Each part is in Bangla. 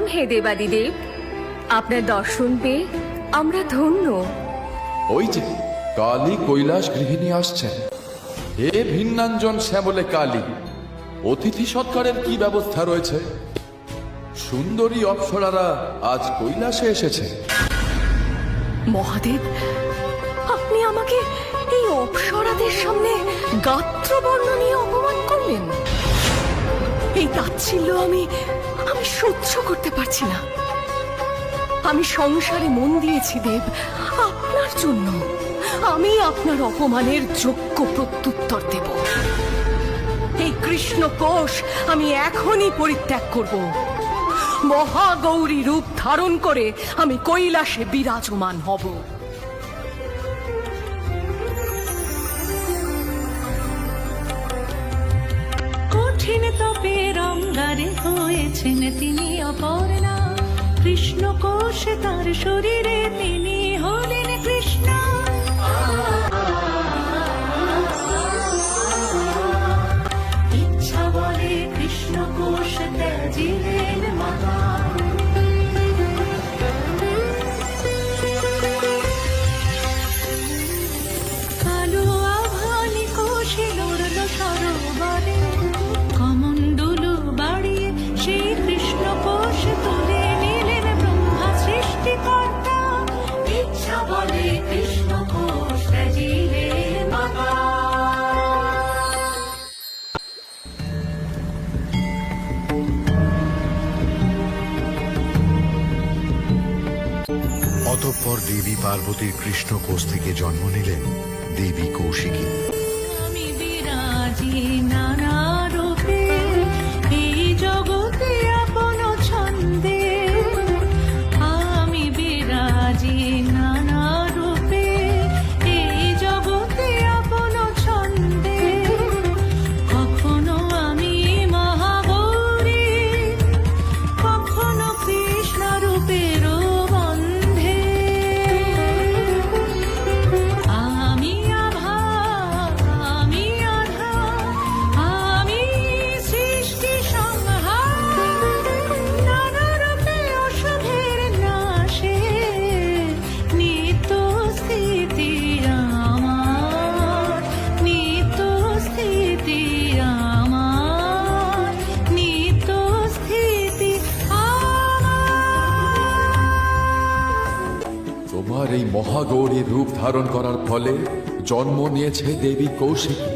প্রণাম হে দেবাদিদেব। আপনার দর্শন পেয়ে আমরা ধন্য। ওই যে কালী কৈলাস গৃহিণী আসছেন। হে ভিন্নাঞ্জন শ্যামলে কালী অতিথি সৎকারের কি ব্যবস্থা রয়েছে? সুন্দরী অপ্সরারা আজ কৈলাসে এসেছে। মহাদেব আপনি আমাকে এই অপ্সরাদের সামনে গাত্রবর্ণ নিয়ে অপমান করলেন। এই তাচ্ছিল্য আমি আমি সহ্য করতে পারছি না। আমি সংসারে মন দিয়েছি, দেব। আপনার জন্য আমি আপনার অপমানের যোগ্য প্রত্যুত্তর দেব। এই কৃষ্ণ কোষ আমি এখনই পরিত্যাগ করব। মহাগৌরী রূপ ধারণ করে আমি কৈলাসে বিরাজমান হব। অঙ্গারে হয়েছেন তিনি অপর্ণা। কৃষ্ণ কোষে তার শরীরে তিনি হলেন। অতঃপর দেবী পার্বতীর কৃষ্ণ কোষ থেকে জন্ম নিলেন দেবী কৌশিকী। আমি তোমার এই মহাগৌরী রূপ ধারণ করার ফলে জন্ম নিয়েছে দেবী কৌশিকী।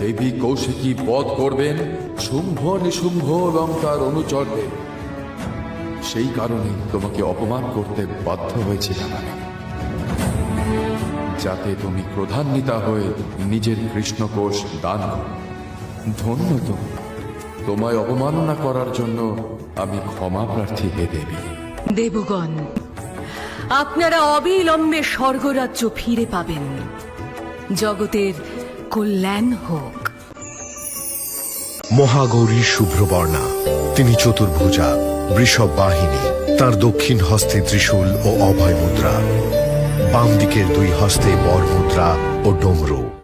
দেবী কৌশিকী বধ করবেন শুম্ভ নিশুম্ভ লঙ্কার অনুচরদের। সেই কারণে তোমাকে অপমান করতে বাধ্য হয়েছিলাম আমি। যাতে তুমি প্রধান্বিতা হয়ে নিজের কৃষ্ণকোষ দান ধন্য তুমি তোমায় অবমাননা করার জন্য আমি ক্ষমা প্রার্থী হে দেবী। দেবগণ আপনারা অবিলম্বে স্বর্গরাজ্য ফিরে পাবেন। জগতের কল্যাণ হোক। মহাগৌরী শুভ্রবর্ণা, তিনি চতুর্ভুজা বৃষভ বাহিনী তার দক্ষিণ হস্তে ত্রিশূল ও অভয় মুদ্রা বাম দিকের দুই হস্তে বর মুদ্রা ও ডমরু।